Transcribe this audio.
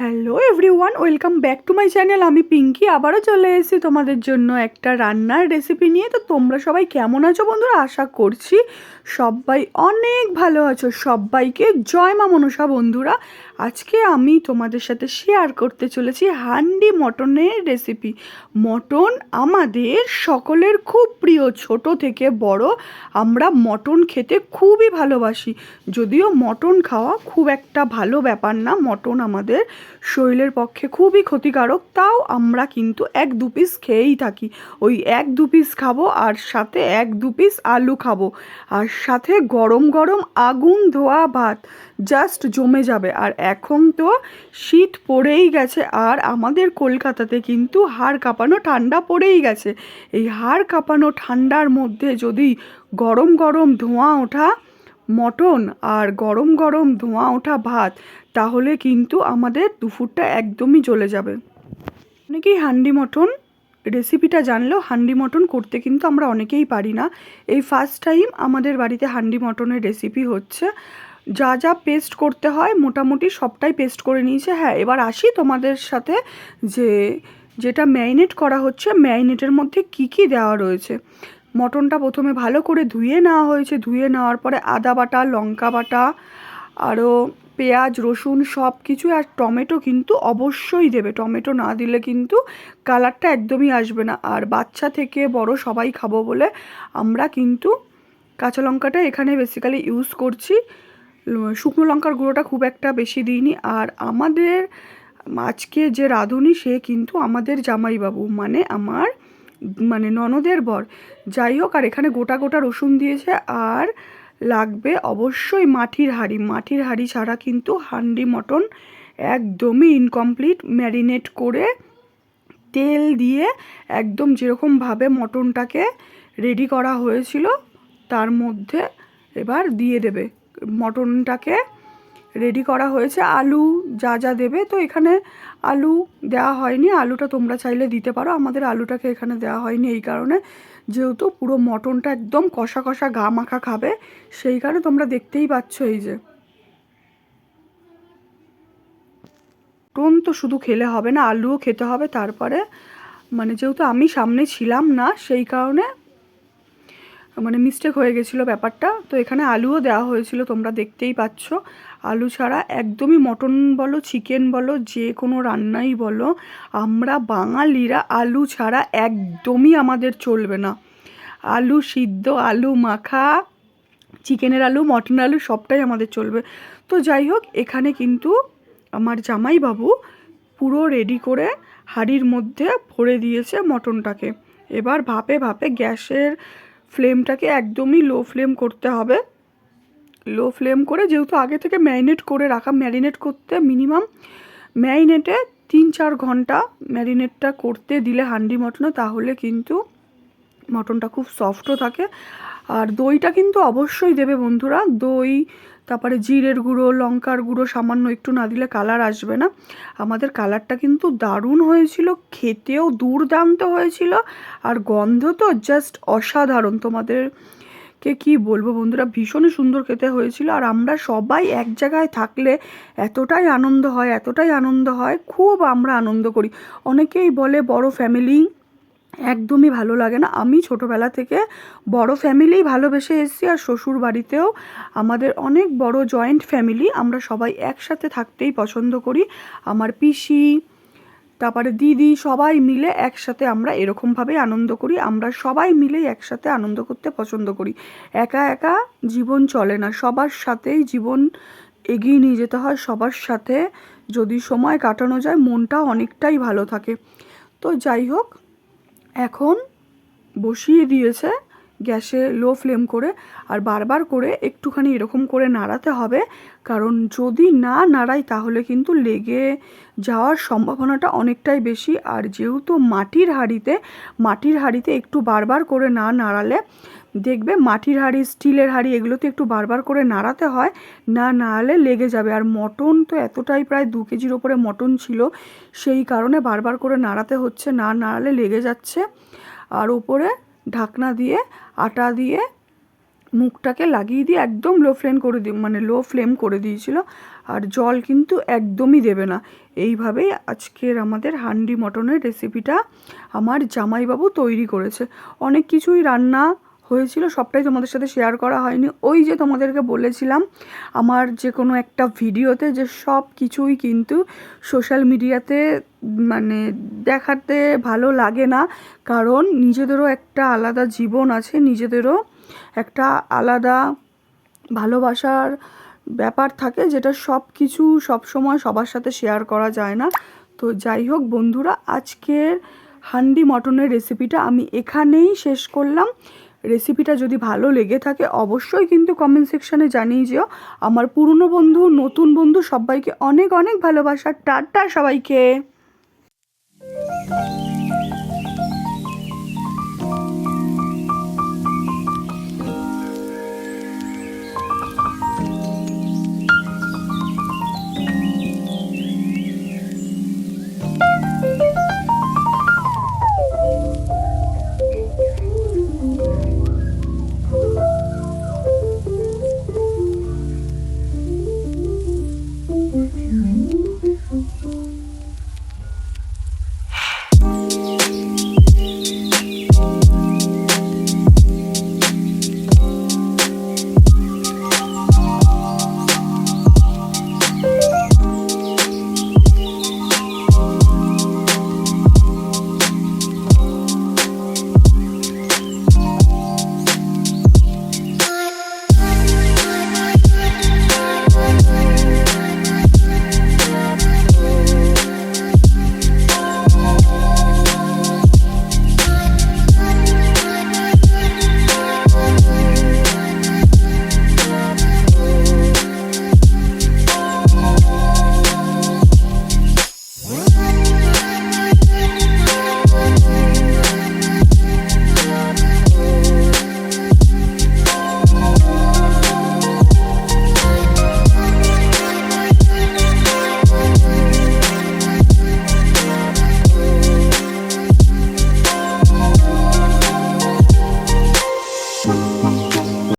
Hello everyone welcome back to my channel আমি পিঙ্কি আবারও চলে এসেছি তোমাদের জন্য একটা রান্নার রেসিপি নিয়ে। তো তোমরা সবাই কেমন আছো বন্ধুরা? আশা করছি সবাই অনেক ভালো আছো। সবাইকে জয় মা মনসা বন্ধুরা। আজকে আমি তোমাদের সাথে শেয়ার করতে চলেছি হান্ডি মটনের রেসিপি মটন আমাদের সকলের খুব প্রিয়, ছোট থেকে বড়। আমরা মটন খেতে খুবই ভালোবাসি। যদিও মটন খাওয়া খুব একটা ভালো ব্যাপার না। মটন আমাদের শরীরের পক্ষে খুবই ক্ষতিকারক, তাও আমরা কিন্তু এক দু পিস খেয়েই থাকি। ওই এক দু পিস খাব আর সাথে এক দু পিস আলু খাব। আর সাথে গরম গরম আগুন ধোয়া ভাত জাস্ট জমে যাবে। আর এখন তো শীত পড়েই গেছে, আর আমাদের কলকাতাতে কিন্তু হাড় কাঁপানো ঠান্ডা পড়েই গেছে। এই হাড় কাঁপানো ঠান্ডার মধ্যে যদি গরম গরম ধোঁয়া ওঠা মটন আর গরম গরম ধোঁয়া ওঠা ভাত, তাহলে কিন্তু আমাদের দুপুরটা একদমই চলে যাবে। অনেকেই হান্ডি মটন রেসিপিটা জানলেও হান্ডি মটন করতে কিন্তু আমরা অনেকেই পারি না। এই ফার্স্ট টাইম আমাদের বাড়িতে হান্ডি মটনের রেসিপি হচ্ছে। যা যা পেস্ট করতে হয়, মোটামুটি সবটাই পেস্ট করে নিয়েছে। হ্যাঁ এবার আসি তোমাদের সাথে যে, যেটা ম্যারিনেট করা হচ্ছে ম্যারিনেটের মধ্যে কি কি দেওয়া রয়েছে। মটনটা প্রথমে ভালো করে ধুয়ে নেওয়া হয়েছে। ধুয়ে নেওয়ার পরে আদা বাটা, লঙ্কা বাটা আরও পেঁয়াজ, রসুন সব কিছু আর টমেটো কিন্তু অবশ্যই দেবে। টমেটো না দিলে কিন্তু কালারটা একদমই আসবে না। আর বাচ্চা থেকে বড় সবাই খাব বলে আমরা কিন্তু কাঁচা লঙ্কাটা এখানে বেসিক্যালি ইউজ করছি। শুকনো লঙ্কার গুঁড়োটা খুব একটা বেশি দিইনি। আর আমাদের আজকে যে রাঁধুনি সে কিন্তু আমাদের জামাইবাবু মানে আমার মানে ননদের বর। যাই হোক, আর এখানে গোটা গোটা রসুন দিয়েছে, আর লাগবে অবশ্যই মাটির হাঁড়ি। মাটির হাঁড়ি ছাড়া কিন্তু হান্ডি মটন একদমই ইনকমপ্লিট ম্যারিনেট করে তেল দিয়ে একদম যেরকমভাবে মটনটাকে রেডি করা হয়েছিল, তার মধ্যে এবার দিয়ে দেবে মটনটাকে। রেডি করা হয়েছে। আলু যা যা দেবে, তো এখানে আলু দেওয়া হয়নি। আলুটা তোমরা চাইলে দিতে পারো। আমাদের আলুটাকে এখানে দেওয়া হয়নি এই কারণে। যেহেতু পুরো মটনটা একদম কষা কষা গা মাখা খাবে, সেই কারণে তোমরা দেখতেই পাচ্ছ এই যে। মটন তো শুধু খেলে হবে না, আলুও খেতে হবে। তারপরে মানে যেহেতু আমি সামনে ছিলাম না, সেই কারণে মানে মিস্টেক হয়ে গেছিল ব্যাপারটা। তো এখানে আলুও দেওয়া হয়েছিল, তোমরা দেখতেই পাচ্ছ। আলু ছাড়া একদমই মটন বলো চিকেন বলো, যে কোনো রান্নাই বলো, আমরা বাঙালিরা আলু ছাড়া একদমই আমাদের চলবে না। আলু সিদ্ধ, আলু মাখা, চিকেনের আলু, মটন আলু সবটাই আমাদের চলবে। তো যাই হোক, এখানে কিন্তু আমার জামাইবাবু পুরো রেডি করে হাঁড়ির মধ্যে ভরে দিয়েছে মটনটাকে। এবার ভাপে ভাপে গ্যাসের ফ্লেমটাকে একদমই লো ফ্লেম করতে হবে। লো ফ্লেম করে যেহেতু আগে থেকে ম্যারিনেট করে রাখা ম্যারিনেট করতে মিনিমাম ম্যারিনেটে তিন চার ঘণ্টা ম্যারিনেটটা করতে দিলে হান্ডি মটনে, তাহলে কিন্তু মটনটা খুব সফটও থাকে। আর দইটা কিন্তু অবশ্যই দেবে বন্ধুরা, দই, তারপরে জিরের গুঁড়ো, লঙ্কার গুঁড়ো সামান্য একটু না দিলে কালার আসবে না। আমাদের কালারটা কিন্তু দারুণ হয়েছিল, খেতেও দুর্দান্ত হয়েছিল, আর গন্ধ তো জাস্ট অসাধারণ। তোমাদের কে কি বলব বন্ধুরা? ভীষণই সুন্দর খেতে হয়েছিল আর আমরা সবাই এক জায়গায় থাকলে এতটাই আনন্দ হয়, এতটাই আনন্দ হয়, খুব আমরা আনন্দ করি। অনেকেই বলে বড় ফ্যামিলি একদমই ভালো লাগে না। আমি ছোটোবেলা থেকে বড় ফ্যামিলি ভালোবেসে এসেছি আর শ্বশুর বাড়িতেও আমাদের অনেক বড় জয়েন্ট ফ্যামিলি আমরা সবাই একসাথে থাকতেই পছন্দ করি। আমার পিসি তারপরে দিদি সবাই মিলে একসাথে আমরা এরকমভাবেই আনন্দ করি। আমরা সবাই মিলেই একসাথে আনন্দ করতে পছন্দ করি। একা একা জীবন চলে না। সবার সাথেই জীবন এগিয়ে নিয়ে যেতে হয়। সবার সাথে যদি সময় কাটানো যায় মনটা অনেকটাই ভালো থাকে। তো যাই হোক, এখন বসিয়ে দিয়েছে গ্যাসে লো ফ্লেম করে আর বারবার করে একটুখানি এরকম করে নাড়াতে হবে। কারণ যদি না নাড়াই তাহলে কিন্তু লেগে যাওয়ার সম্ভাবনাটা অনেকটাই বেশি। আর যেহেতু মাটির হাঁড়িতে মাটির হাঁড়িতে একটু বারবার করে না নাড়ালে, দেখবে মাটির হাঁড়ি, স্টিলের হাঁড়ি এগুলোতে একটু বারবার করে নাড়াতে হয়। না নাড়ালে লেগে যাবে। আর মটন তো এতটাই প্রায় দু কেজির ওপরে মটন ছিল, সেই কারণে বারবার করে নাড়াতে হচ্ছে। না নাড়ালে লেগে যাচ্ছে। আর ওপরে ঢাকনা দিয়ে, আটা দিয়ে, মুখটাকে লাগিয়ে দিয়ে একদম লো ফ্লেম করে দি মানে লো ফ্লেম করে দিয়েছিল। আর জল কিন্তু একদমই দেবে না। এইভাবেই আজকের আমাদের হান্ডি মটনের রেসিপিটা আমার জামাইবাবু তৈরি করেছে। অনেক কিছুই রান্না হয়েছিল, সবটাই তোমাদের সাথে শেয়ার করা হয়নি। ওই যে তোমাদেরকে বলেছিলাম, আমার যে কোনো একটা ভিডিওতে যে সব কিছুই কিন্তু সোশ্যাল মিডিয়াতে মানে দেখাতে ভালো লাগে না, কারণ নিজেদেরও একটা আলাদা জীবন আছে, নিজেদেরও একটা আলাদা ভালোবাসার ব্যাপার থাকে, যেটা সব কিছু সবসময় সবার সাথে শেয়ার করা যায় না। তো যাই হোক বন্ধুরা, আজকের হান্ডি মটনের রেসিপিটা আমি এখানেই শেষ করলাম। রেসিপিটা যদি ভালো লেগে থাকে, অবশ্যই কিন্তু কমেন্ট সেকশানে জানিয়ে যেও। আমার পুরনো বন্ধু, নতুন বন্ধু, সবাইকে অনেক অনেক ভালোবাসা। টাটা সবাইকে।